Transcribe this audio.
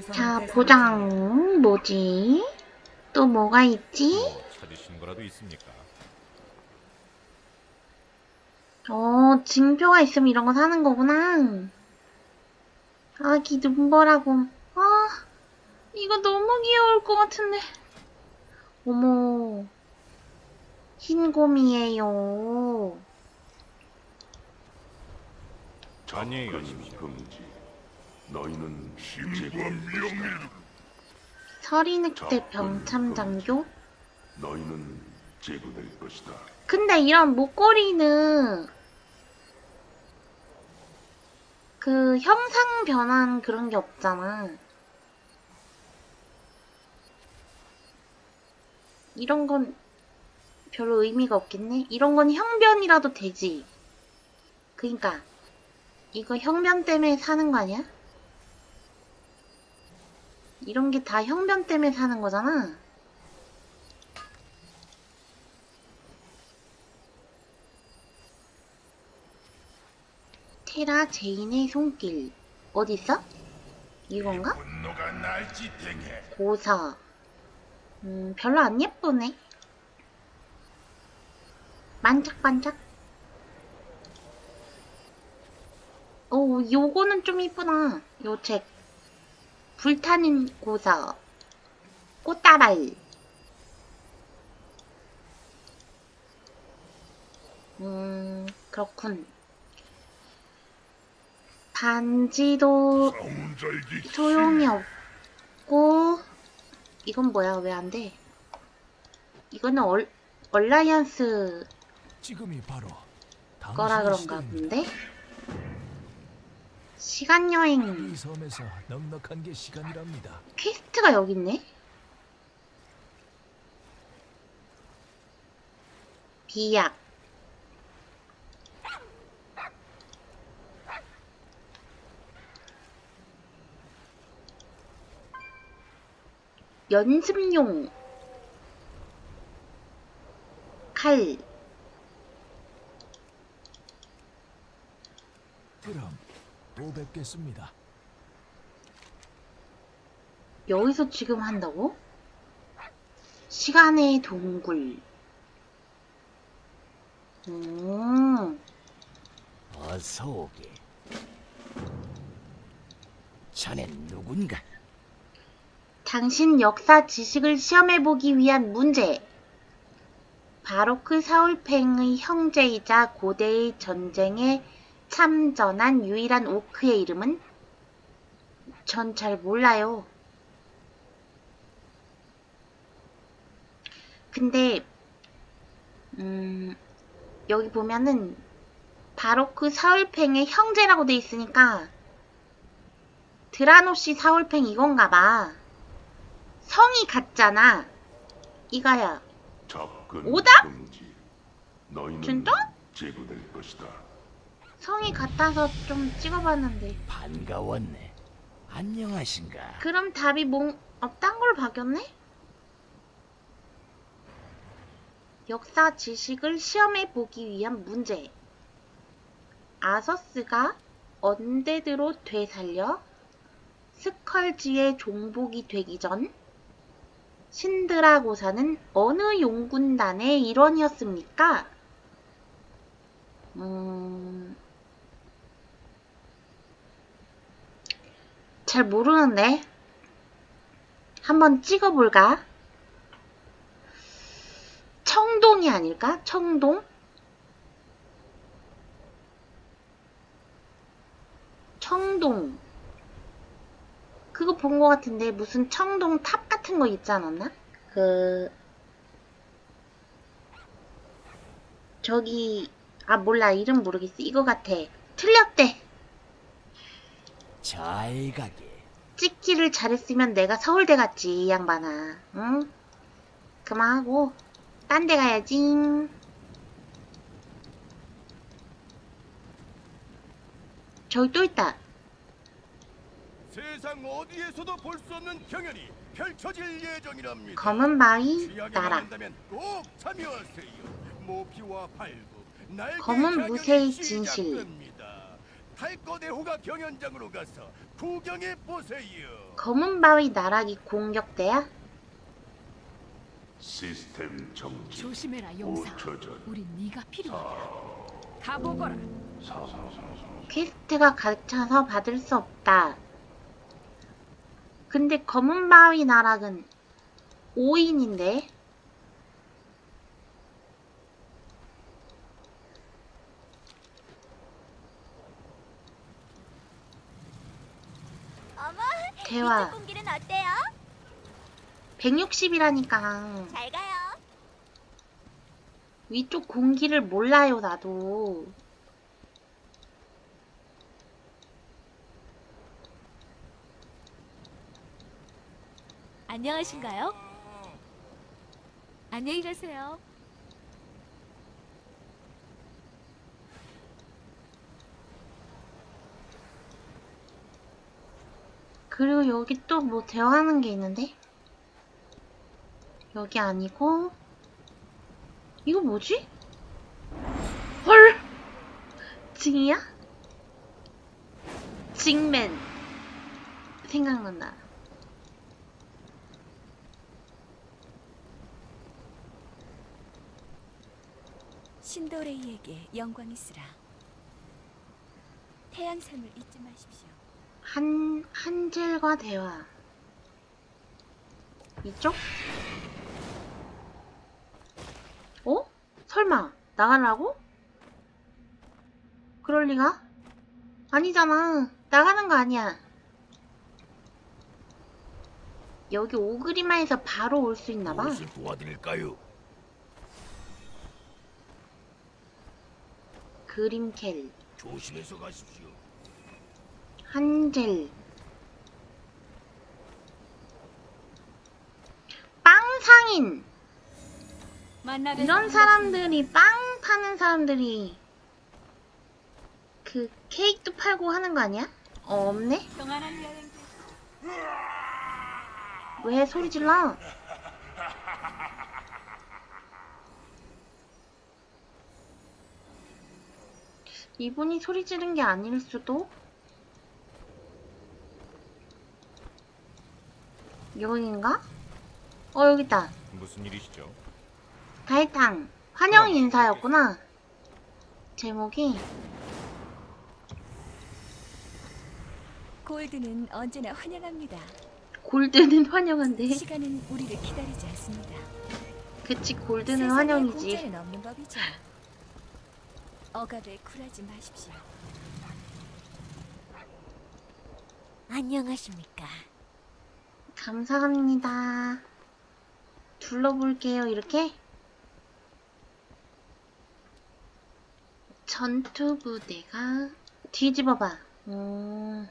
자, 보장 뭐지? 또 뭐가 있지? 뭐 찾으신 거라도 있습니까? 어, 징표가 있으면 이런 거 사는 거구나. 아기 눈보라고. 아, 이거 너무 귀여울 것 같은데. 어머, 흰곰이에요. 안녕히 가십시오. 금지. 너희는 제거할 서리늑대 병참장교? 너희는 제거될 것이다. 근데 이런 목걸이는 그 형상 변환 그런 게 없잖아. 이런 건 별로 의미가 없겠네. 이런 건 형변이라도 되지. 그니까 이거 형변 때문에 사는 거 아니야? 이런 게 다 형변 때문에 사는 거잖아. 테라 제인의 손길 어디 있어? 이건가? 지탱해. 고서 음 별로 안 예쁘네 반짝반짝 오 요거는 좀 이쁘다 요 책 불타는 고서 꽃다발 음 그렇군 반지도 소용이 없고 이건 뭐야 왜 안 돼? 이거는 얼, 얼라이언스 지금이 바로 거라 그런가. 본데? 시간 여행 이 섬에서 넉넉한 게 시간이랍니다. 퀘스트가 여기 있네? 비약 연습용 칼 그럼 또 뵙겠습니다. 여기서 지금 한다고? 시간의 동굴. 음, 어서 오게. 자넨 누군가? 당신 역사 지식을 시험해보기 위한 문제. 바로크 사울팽의 형제이자 고대의 전쟁에 참전한 유일한 오크의 이름은? 전 잘 몰라요. 근데, 음, 여기 보면은, 바로크 사울팽의 형제라고 돼 있으니까, 드라노시 사울팽 이건가 봐. 성이 같잖아. 이거야. 접근 오답? 진짜? 제거될 것이다. 성이 같아서 좀 찍어봤는데. 반가웠네. 안녕하신가? 그럼 답이 뭐, 어, 딴 걸로 바뀌었네? 역사 지식을 시험해 보기 위한 문제. 아서스가 언데드로 되살려 스컬지의 종복이 되기 전 신드라고사는 어느 용군단의 일원이었습니까? 음... 잘 모르는데. 한번 찍어볼까? 청동이 아닐까? 청동? 청동. 그거 본 것 같은데 무슨 청동 탑 같은 거 있지 않았나? 그 저기 아 몰라 이름 모르겠어 이거 같아 틀렸대 잘 가게. 찍기를 잘했으면 내가 서울대 갔지 이 양반아 응? 그만하고 딴 데 가야지 저기 또 있다 세상 어디에서도 볼 수 없는 경연이 펼쳐질 예정이랍니다. 검은 바위 나라 날개 검은 무쇠의 진실. 탈거대호가 경연장으로 가서 구경해 보세요. 검은 바위 나락이 공격대야? 시스템 정지 조심해라 용사 5초 전 우린 네가 필요하다 가보거라 퀘스트가 갇혀서 받을 수 없다. 근데 검은 바위 나락은 5인인데? 어머, 대화. 이쪽 공기는 어때요? 160이라니까. 잘 가요. 위쪽 공기를 몰라요, 나도. 안녕하신가요? 안녕히 가세요 그리고 여기 또 뭐 대화하는 게 있는데? 여기 아니고 이거 뭐지? 헐! 징이야? 징맨 생각난다 신도레이에게 영광 있으라. 태양샘을 잊지 마십시오. 한, 한젤과 대화 이쪽? 어? 설마 나가라고? 그럴 리가? 아니잖아 나가는 거 아니야 여기 오그리마에서 바로 올 수 있나봐 무엇을 도와드릴까요? 그림켈 조심해서 가십시오. 한젤 빵상인 이런 사람들이 빵 파는 사람들이 그 케이크도 팔고 하는 거 아니야? 어, 없네? 왜 소리 질러? 이분이 소리 지른 게 아닐 수도? 여긴가? 어, 여기다. 무슨 일이시죠? 달탕. 환영 인사였구나. 제목이. 골드는 언제나 환영합니다. 골드는 환영한데. 시간은 우리를 기다리지 않습니다. 그치, 골드는 세상에 환영이지. 공짜는 없는 법이죠. 억압에 굴하지 마십시오. 안녕하십니까. 감사합니다. 둘러볼게요, 이렇게. 전투부대가 뒤집어봐. 음,